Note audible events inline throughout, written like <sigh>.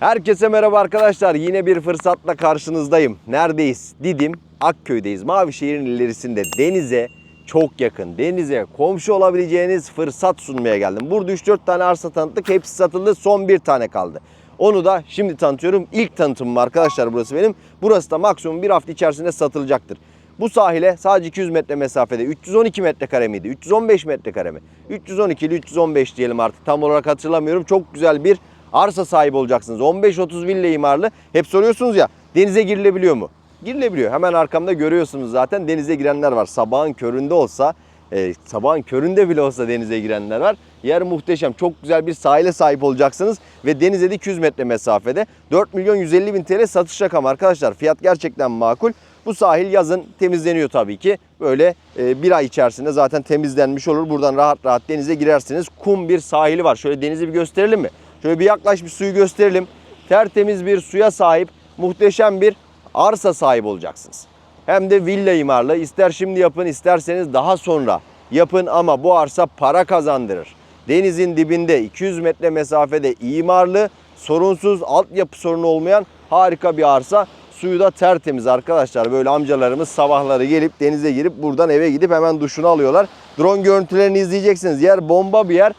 Herkese merhaba arkadaşlar. Yine bir fırsatla karşınızdayım. Neredeyiz? Didim, Akköy'deyiz. Mavişehir'in ilerisinde denize çok yakın. Denize komşu olabileceğiniz fırsat sunmaya geldim. Burada 3-4 tane arsa tanıttık. Hepsi satıldı. Son bir tane kaldı. Onu da şimdi tanıtıyorum. İlk tanıtımım arkadaşlar burası benim. Burası da maksimum bir hafta içerisinde satılacaktır. Bu sahile sadece 200 metre mesafede 312 metrekare miydi? 315 metrekare mi? 312 ile 315 diyelim artık tam olarak hatırlamıyorum. Çok güzel bir arsa sahibi olacaksınız. 15-30 villa imarlı. Hep soruyorsunuz ya denize girilebiliyor mu? Girilebiliyor. Hemen arkamda görüyorsunuz zaten denize girenler var. Sabahın köründe olsa, e, sabahın köründe bile olsa denize girenler var. Yer muhteşem. Çok güzel bir sahile sahip olacaksınız ve denize de 200 metre mesafede. 4 milyon 150 bin TL satış rakamı arkadaşlar. Fiyat gerçekten makul. Bu sahil yazın temizleniyor tabii ki. Böyle e, bir ay içerisinde zaten temizlenmiş olur. Buradan rahat rahat denize girersiniz. Kum bir sahili var. Şöyle denizi bir gösterelim mi? Şöyle bir yaklaş bir suyu gösterelim. Tertemiz bir suya sahip, muhteşem bir arsa sahibi olacaksınız. Hem de villa imarlı. İster şimdi yapın isterseniz daha sonra yapın ama bu arsa para kazandırır. Denizin dibinde 200 metre mesafede imarlı, sorunsuz altyapı sorunu olmayan harika bir arsa. Suyu da tertemiz arkadaşlar. Böyle amcalarımız sabahları gelip denize girip buradan eve gidip hemen duşunu alıyorlar. Drone görüntülerini izleyeceksiniz. Yer bomba bir yer.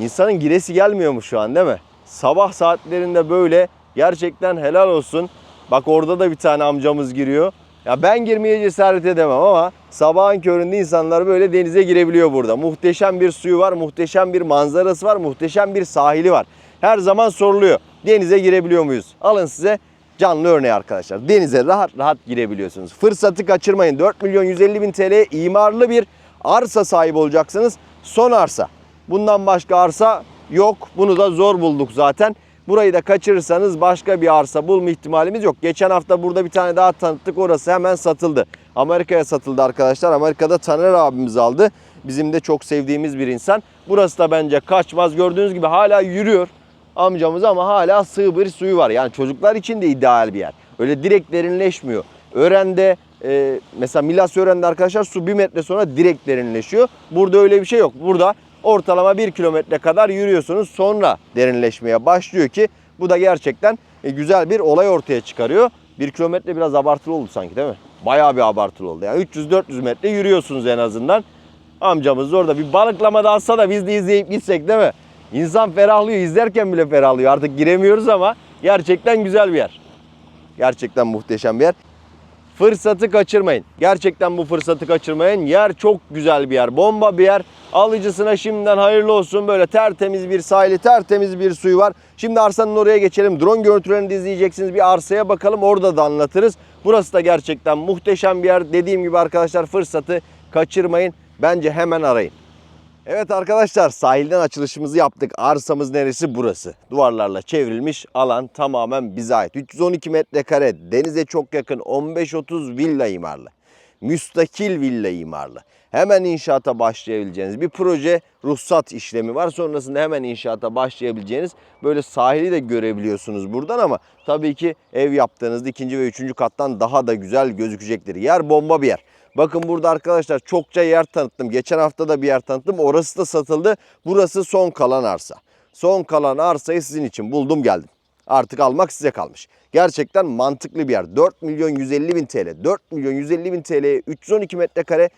İnsanın giresi gelmiyor mu şu an değil mi? Sabah saatlerinde böyle gerçekten helal olsun. Bak orada da bir tane amcamız giriyor. Ya ben girmeye cesaret edemem ama sabahın köründe insanlar böyle denize girebiliyor burada. Muhteşem bir suyu var, muhteşem bir manzarası var, muhteşem bir sahili var. Her zaman soruluyor. Denize girebiliyor muyuz? Alın size canlı örneği arkadaşlar. Denize rahat rahat girebiliyorsunuz. Fırsatı kaçırmayın. 4 milyon 150 bin TL imarlı bir arsa sahibi olacaksınız. Son arsa. Bundan başka arsa yok. Bunu da zor bulduk zaten. Burayı da kaçırırsanız başka bir arsa bulma ihtimalimiz yok. Geçen hafta burada bir tane daha tanıttık. Orası hemen satıldı. Amerika'ya satıldı arkadaşlar. Amerika'da Taner abimiz aldı. Bizim de çok sevdiğimiz bir insan. Burası da bence kaçmaz. Gördüğünüz gibi hala yürüyor amcamız ama hala sığ bir suyu var. Yani çocuklar için de ideal bir yer. Öyle direkt derinleşmiyor. Öğrende e, mesela Milas Öğrende arkadaşlar su bir metre sonra direkt derinleşiyor. Burada öyle bir şey yok. Burada ortalama bir kilometre kadar yürüyorsunuz sonra derinleşmeye başlıyor ki bu da gerçekten e, güzel bir olay ortaya çıkarıyor. Bir kilometre biraz abartılı oldu sanki değil mi? Bayağı bir abartılı oldu. Yani 300-400 metre yürüyorsunuz en azından. Amcamız da orada bir balıklama da alsa da biz de izleyip gitsek değil mi? İnsan ferahlıyor. izlerken bile ferahlıyor. Artık giremiyoruz ama gerçekten güzel bir yer. Gerçekten muhteşem bir yer. Fırsatı kaçırmayın. Gerçekten bu fırsatı kaçırmayın. Yer çok güzel bir yer. Bomba bir yer. Alıcısına şimdiden hayırlı olsun. Böyle tertemiz bir sahili, tertemiz bir suyu var. Şimdi arsanın oraya geçelim. Drone görüntülerini de izleyeceksiniz. Bir arsaya bakalım. Orada da anlatırız. Burası da gerçekten muhteşem bir yer. Dediğim gibi arkadaşlar fırsatı kaçırmayın. Bence hemen arayın. Evet arkadaşlar sahilden açılışımızı yaptık. Arsamız neresi? Burası. Duvarlarla çevrilmiş alan tamamen bize ait. 312 metrekare denize çok yakın 15-30 villa imarlı. Müstakil villa imarlı. Hemen inşaata başlayabileceğiniz bir proje ruhsat işlemi var. Sonrasında hemen inşaata başlayabileceğiniz böyle sahili de görebiliyorsunuz buradan ama tabii ki ev yaptığınızda ikinci ve üçüncü kattan daha da güzel gözükecektir. Yer bomba bir yer. Bakın burada arkadaşlar çokça yer tanıttım. Geçen hafta da bir yer tanıttım. Orası da satıldı. Burası son kalan arsa. Son kalan arsayı sizin için buldum geldim. Artık almak size kalmış. Gerçekten mantıklı bir yer. 4 milyon 150 bin TL. 4 milyon 150 bin TL'ye 312 metrekare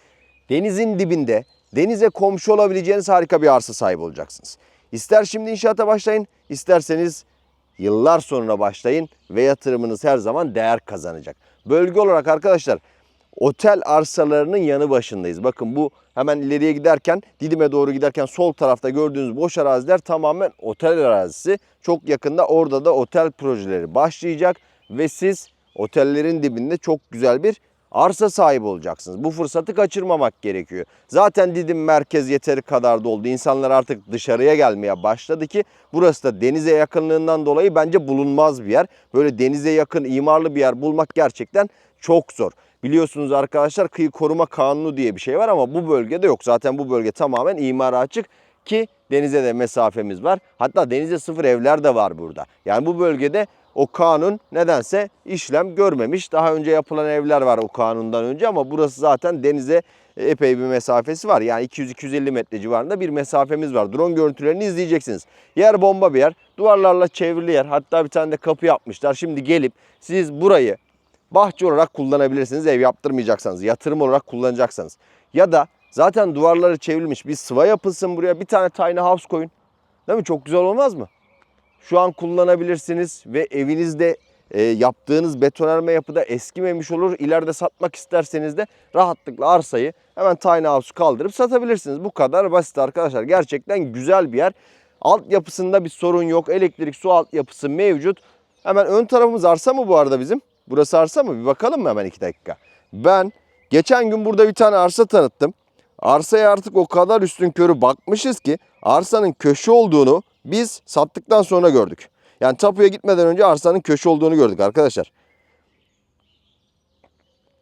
denizin dibinde denize komşu olabileceğiniz harika bir arsa sahibi olacaksınız. İster şimdi inşaata başlayın, isterseniz yıllar sonra başlayın ve yatırımınız her zaman değer kazanacak. Bölge olarak arkadaşlar otel arsalarının yanı başındayız. Bakın bu hemen ileriye giderken Didim'e doğru giderken sol tarafta gördüğünüz boş araziler tamamen otel arazisi. Çok yakında orada da otel projeleri başlayacak ve siz otellerin dibinde çok güzel bir arsa sahibi olacaksınız. Bu fırsatı kaçırmamak gerekiyor. Zaten Didim merkez yeteri kadar doldu. İnsanlar artık dışarıya gelmeye başladı ki burası da denize yakınlığından dolayı bence bulunmaz bir yer. Böyle denize yakın imarlı bir yer bulmak gerçekten çok zor. Biliyorsunuz arkadaşlar kıyı koruma kanunu diye bir şey var ama bu bölgede yok. Zaten bu bölge tamamen imara açık ki denize de mesafemiz var. Hatta denize sıfır evler de var burada. Yani bu bölgede o kanun nedense işlem görmemiş. Daha önce yapılan evler var o kanundan önce ama burası zaten denize epey bir mesafesi var. Yani 200-250 metre civarında bir mesafemiz var. Drone görüntülerini izleyeceksiniz. Yer bomba bir yer. Duvarlarla çevrili yer. Hatta bir tane de kapı yapmışlar. Şimdi gelip siz burayı bahçe olarak kullanabilirsiniz. Ev yaptırmayacaksanız, yatırım olarak kullanacaksanız. Ya da zaten duvarları çevrilmiş bir sıva yapılsın buraya. Bir tane tiny house koyun. Değil mi? Çok güzel olmaz mı? Şu an kullanabilirsiniz ve evinizde e, yaptığınız betonarme yapıda eskimemiş olur. İleride satmak isterseniz de rahatlıkla arsayı hemen tiny house kaldırıp satabilirsiniz. Bu kadar basit arkadaşlar. Gerçekten güzel bir yer. Altyapısında bir sorun yok. Elektrik, su altyapısı mevcut. Hemen ön tarafımız arsa mı bu arada bizim? Burası arsa mı? Bir bakalım mı hemen iki dakika? Ben geçen gün burada bir tane arsa tanıttım. Arsaya artık o kadar üstün körü bakmışız ki arsanın köşe olduğunu biz sattıktan sonra gördük. Yani tapuya gitmeden önce arsanın köşe olduğunu gördük arkadaşlar.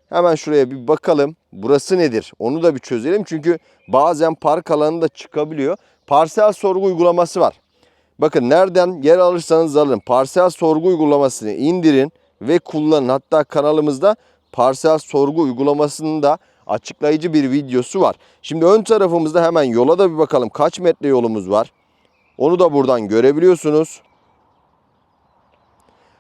Hemen şuraya bir bakalım. Burası nedir? Onu da bir çözelim. Çünkü bazen park alanında çıkabiliyor. Parsel sorgu uygulaması var. Bakın nereden yer alırsanız alın. Parsel sorgu uygulamasını indirin ve kullanın. Hatta kanalımızda parsel sorgu uygulamasının da açıklayıcı bir videosu var. Şimdi ön tarafımızda hemen yola da bir bakalım. Kaç metre yolumuz var? Onu da buradan görebiliyorsunuz.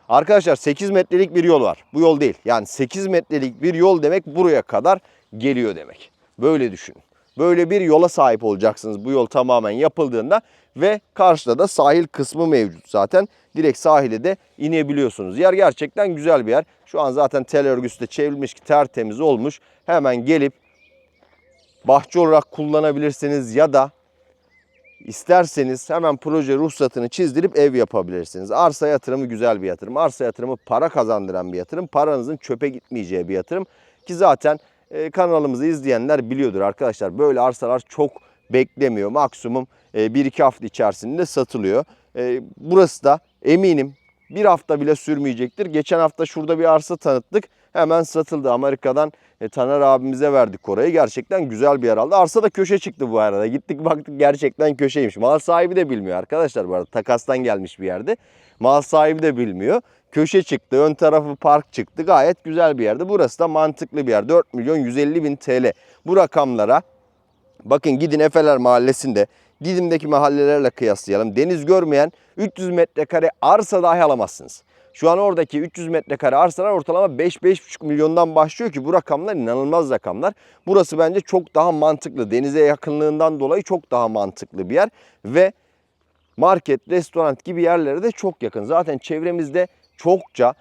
Arkadaşlar 8 metrelik bir yol var. Bu yol değil. Yani 8 metrelik bir yol demek buraya kadar geliyor demek. Böyle düşünün. Böyle bir yola sahip olacaksınız bu yol tamamen yapıldığında ve karşıda da sahil kısmı mevcut zaten. Direkt sahile de inebiliyorsunuz. Yer gerçekten güzel bir yer. Şu an zaten tel örgüsü de çevrilmiş ki tertemiz olmuş. Hemen gelip bahçe olarak kullanabilirsiniz ya da İsterseniz hemen proje ruhsatını çizdirip ev yapabilirsiniz. Arsa yatırımı güzel bir yatırım. Arsa yatırımı para kazandıran bir yatırım. Paranızın çöpe gitmeyeceği bir yatırım. Ki zaten e, kanalımızı izleyenler biliyordur arkadaşlar. Böyle arsalar çok beklemiyor. Maksimum e, 1-2 hafta içerisinde satılıyor. E, burası da eminim bir hafta bile sürmeyecektir. Geçen hafta şurada bir arsa tanıttık. Hemen satıldı. Amerika'dan e, Taner abimize verdik orayı. Gerçekten güzel bir yer aldı. Arsa da köşe çıktı bu arada. Gittik baktık gerçekten köşeymiş. Mal sahibi de bilmiyor arkadaşlar bu arada. Takastan gelmiş bir yerde. Mal sahibi de bilmiyor. Köşe çıktı. Ön tarafı park çıktı. Gayet güzel bir yerde. Burası da mantıklı bir yer. 4 milyon 150 bin TL. Bu rakamlara Bakın gidin Efeler Mahallesi'nde Didim'deki mahallelerle kıyaslayalım. Deniz görmeyen 300 metrekare arsa dahi alamazsınız. Şu an oradaki 300 metrekare arsalar ortalama 5-5,5 milyondan başlıyor ki bu rakamlar inanılmaz rakamlar. Burası bence çok daha mantıklı. Denize yakınlığından dolayı çok daha mantıklı bir yer ve market, restoran gibi yerlere de çok yakın. Zaten çevremizde çokça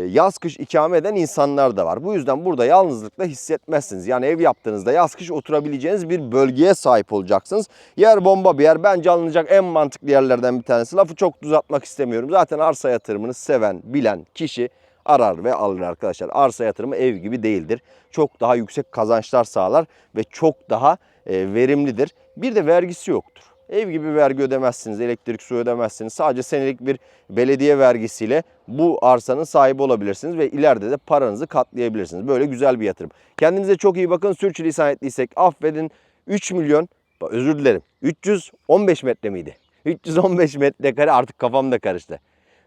yaz kış ikame eden insanlar da var. Bu yüzden burada yalnızlıkla hissetmezsiniz. Yani ev yaptığınızda yaz kış oturabileceğiniz bir bölgeye sahip olacaksınız. Yer bomba bir yer. Bence alınacak en mantıklı yerlerden bir tanesi. Lafı çok uzatmak istemiyorum. Zaten arsa yatırımını seven, bilen kişi arar ve alır arkadaşlar. Arsa yatırımı ev gibi değildir. Çok daha yüksek kazançlar sağlar ve çok daha e, verimlidir. Bir de vergisi yoktur. Ev gibi vergi ödemezsiniz, elektrik su ödemezsiniz. Sadece senelik bir belediye vergisiyle bu arsanın sahibi olabilirsiniz ve ileride de paranızı katlayabilirsiniz. Böyle güzel bir yatırım. Kendinize çok iyi bakın. Sürçülisan ettiysek affedin. 3 milyon, özür dilerim 315 metre miydi? <laughs> 315 metrekare artık kafamda karıştı.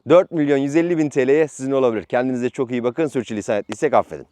4 milyon 150 bin TL'ye sizin olabilir. Kendinize çok iyi bakın. Sürçülisan ettiysek affedin.